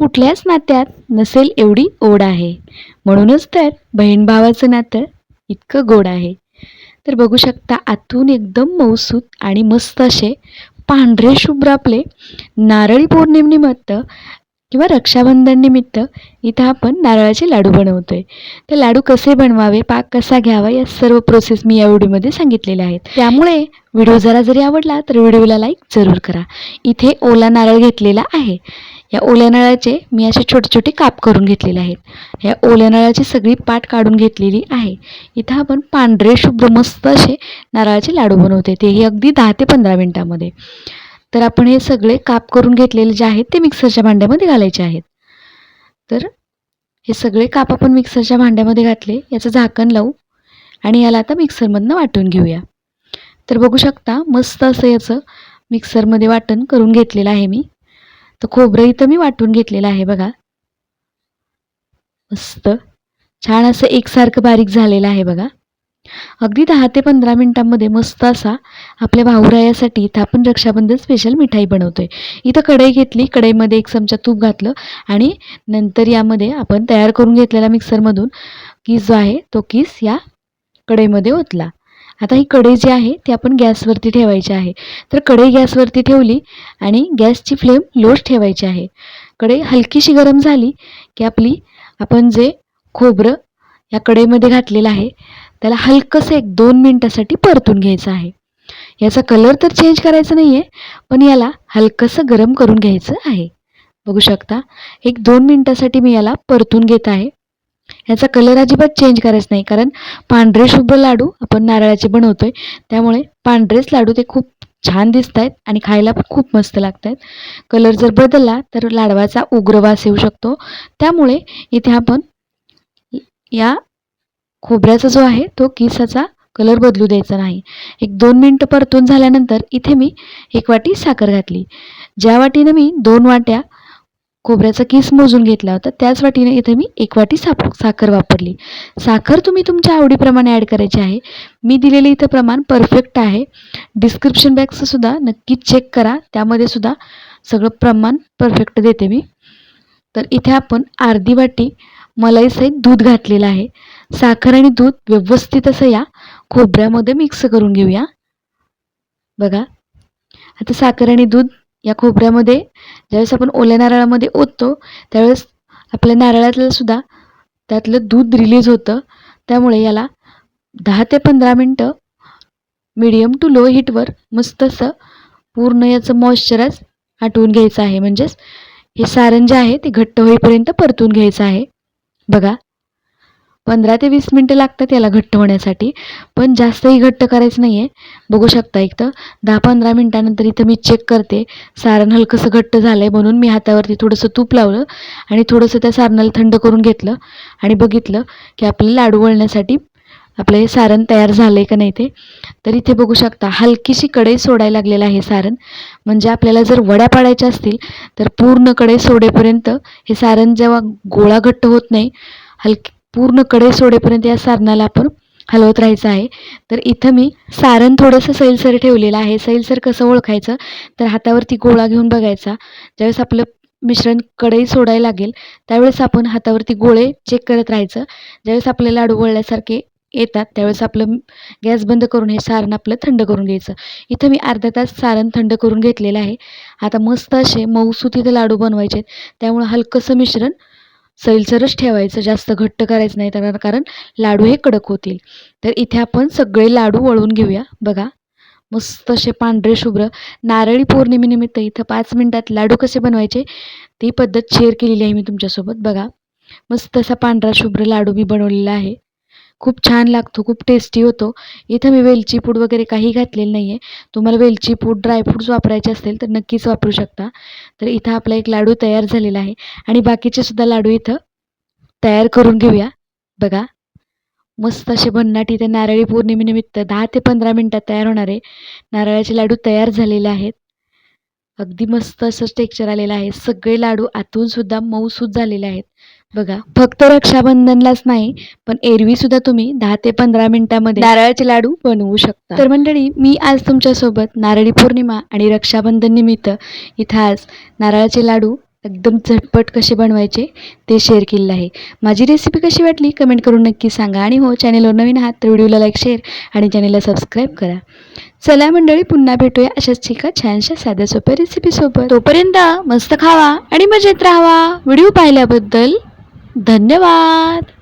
कुठल्याच नात्यात नसेल एवढी ओढ आहे. म्हणूनच तर बहीण भावाचं नातं इतकं गोड आहे. तर बघू शकता आतून एकदम मऊसूत आणि मस्त असे पांढरे शुभ्र आपले नारळी पौर्णिमेनिमित्त किंवा रक्षाबंधन निमित्त इथं आपण नारळाचे लाडू बनवतोय. तर लाडू कसे बनवावे पाक कसा घ्यावा या सर्व प्रोसेस मी या व्हिडिओमध्ये सांगितलेल्या आहेत. त्यामुळे व्हिडिओ जरा जरी आवडला तर व्हिडिओला लाईक जरूर करा. इथे ओला नारळ घेतलेला आहे. या ओल्या नळाचे मी असे छोटे छोटे काप करून घेतलेले आहेत. या ओल्या नळाची सगळी पाट काढून घेतलेली आहे. इथं आपण पांढरे शुभ्र मस्त असे नारळाचे लाडू बनवते तेही अगदी दहा ते पंधरा मिनटामध्ये. तर आपण हे सगळे काप करून घेतलेले जे आहेत ते मिक्सरच्या भांड्यामध्ये घालायचे आहेत. तर हे सगळे काप आपण मिक्सरच्या भांड्यामध्ये घातले. याचं झाकण लावू आणि याला आता मिक्सरमधनं वाटून घेऊया. तर बघू शकता मस्त असं याचं मिक्सरमध्ये वाटण करून घेतलेलं आहे मी. तर खोबरं इथं मी वाटून घेतलेलं आहे बघा. मस्त. छान असं एकसारखं बारीक झालेलं आहे बघा. अगदी दहा ते पंधरा मिनटांमध्ये मस्त असा आपल्या भाऊरायासाठी इथं आपण रक्षाबंधन स्पेशल मिठाई बनवतोय. इथं कढई घेतली कढईमध्ये एक चमचा तूप घातलं आणि नंतर यामध्ये आपण तयार करून घेतलेला मिक्सरमधून किस जो आहे तो किस या कढईमध्ये ओतला. आता ही कढई जी आहे ती आपण गॅसवरती ठेवायची आहे. तर कढई गॅसवरती ठेवली आणि गॅसची फ्लेम लोच ठेवायची आहे. कढई हलकीशी गरम झाली की आपली आपण जे खोबरं या कढईमध्ये घातलेलं आहे त्याला हलकंसं एक दोन मिनटासाठी परतून घ्यायचं आहे. याचा कलर तर चेंज करायचा नाही आहे पण याला हलकंसं गरम करून घ्यायचं आहे. बघू शकता एक दोन मिनटासाठी मी याला परतून घेत आहे. याचा कलर अजिबात चेंज करायचा नाही. कारण पांढरे शुभ्र लाडू आपण नारळाचे बनवतोय. त्यामुळे पांढरेच लाडू ते खूप छान दिसत आहेत आणि खायला पण खूप मस्त लागत आहेत कलर जर बदलला तर लाडवाचा उग्रवास येऊ शकतो. त्यामुळे इथे आपण या खोबऱ्याचा जो आहे तो किसाचा कलर बदलू द्यायचा नाही. एक दोन मिनटं परतून झाल्यानंतर इथे मी एक वाटी साखर घातली. ज्या वाटीनं मी दोन वाट्या खोबऱ्याचा किस मोजून घेतला होता त्याच वाटीने इथे मी एक वाटी साप साखर वापरली. साखर तुम्ही तुमच्या आवडीप्रमाणे ॲड करायची आहे. मी दिलेले इथं प्रमाण परफेक्ट आहे. डिस्क्रिप्शन बॅक्ससुद्धा नक्की नक्कीच चेक करा. त्यामध्ये सुद्धा सगळं प्रमाण परफेक्ट देते मी. तर इथे आपण अर्धी वाटी मलाईसहित दूध घातलेलं आहे. साखर आणि दूध व्यवस्थित असं या खोबऱ्यामध्ये मिक्स करून घेऊया. बघा. आता साखर आणि दूध या खोबऱ्यामध्ये ज्यावेळेस आपण ओल्या नारळामध्ये ओततो त्यावेळेस आपल्या नारळातलं सुद्धा त्यातलं दूध रिलीज होतं. त्यामुळे याला दहा ते पंधरा मिनटं मिडियम टू लो हीटवर मस्त असं पूर्ण याचं मॉइश्चरायज आटवून घ्यायचं आहे. म्हणजेच हे सारण जे आहे ते घट्ट होईपर्यंत परतून घ्यायचं आहे. बघा पंधरा ते वीस मिनटं लागतात याला घट्ट होण्यासाठी. पण जास्तही घट्ट करायचं नाही आहे बघू शकता एक तर दहा पंधरा मिनटानंतर इथं मी चेक करते. सारण हलकंसं घट्ट झालं आहे म्हणून मी हातावरती थोडंसं तूप लावलं आणि थोडंसं त्या सारणाला थंड करून घेतलं आणि बघितलं की आपलं लाडू वळण्यासाठी आपलं हे सारण तयार झालं आहे का नाही ते. तर इथे बघू शकता हलकीशी कढई सोडायला लागलेलं आहे सारण. म्हणजे आपल्याला जर वड्या पाडायच्या असतील तर पूर्ण कढई सोडेपर्यंत हे सारण जेव्हा गोळा घट्ट होत नाही हलकी पूर्ण कढई सोडेपर्यंत या सारणाला आपण हलवत राहायचं आहे. तर इथं मी सारण थोडंसं सैलसर ठेवलेलं आहे. सैलसर कसं ओळखायचं? तर हातावरती गोळा घेऊन बघायचा. ज्यावेळेस आपलं मिश्रण कढई सोडायला लागेल त्यावेळेस आपण हातावरती गोळे चेक करत राहायचं. ज्यावेळेस आपले लाडू वळल्यासारखे येतात त्यावेळेस आपलं गॅस बंद करून हे सारण आपलं थंड करून घ्यायचं. इथं मी अर्धा तास सारण थंड करून घेतलेलं आहे. आता मस्त असे मऊसूत लाडू बनवायचे आहेत त्यामुळं हलकंसं मिश्रण सैलसरच ठेवायचं जास्त घट्ट करायचं नाही तर कारण लाडू हे कडक होतील. तर इथे आपण सगळे लाडू वळून घेऊया. बघा मस्त असे पांढरे शुभ्र. नारळी पौर्णिमेनिमित्त इथं पाच मिनटात लाडू कसे बनवायचे ती पद्धत शेअर केलेली आहे मी तुमच्यासोबत. बघा मस्त असा पांढरा शुभ्र लाडू मी बनवलेला आहे. खूप छान लागतो खूप टेस्टी होतो. इथं मी वेलची पूड वगैरे काही घातलेलं नाही आहे तुम्हाला वेलची पूड ड्रायफ्रूट्स वापरायचे असतील तर नक्कीच वापरू शकता. तर इथं आपला एक लाडू तयार झालेला आहे. आणि बाकीचे सुद्धा लाडू इथं तयार करून घेऊया. बघा. मस्त असे भन्नाट इथे नारळी पौर्णिमेनिमित्त दहा ते पंधरा मिनटात तयार होणारे नारळाचे लाडू तयार झालेले आहेत. अगदी मस्त असं टेक्चर आलेलं आहे. सगळे लाडू आतून सुद्धा मऊसूत झालेले आहेत. बघा. फक्त रक्षाबंधनलाच नाही पण एरवी सुद्धा तुम्ही दहा ते पंधरा मिनिटामध्ये नारळाचे लाडू बनवू शकता. तर मंडळी मी आज तुमच्यासोबत नारळी पौर्णिमा आणि रक्षाबंधन निमित्त इथं आज नारळाचे लाडू एकदम झटपट कसे बनवायचे ते शेअर केलेलं आहे. माझी रेसिपी कशी वाटली कमेंट करून नक्की सांगा. आणि हो चॅनेलवर नवीन आहात तर व्हिडिओला लाईक शेअर आणि चॅनेलला सबस्क्राईब करा. चला मंडळी पुन्हा भेटूया अशाच एका छानशा साध्या सोप्या रेसिपीसोबत तोपर्यंत मस्त खावा आणि मजेत राहावा. व्हिडिओ पाहिल्याबद्दल धन्यवाद.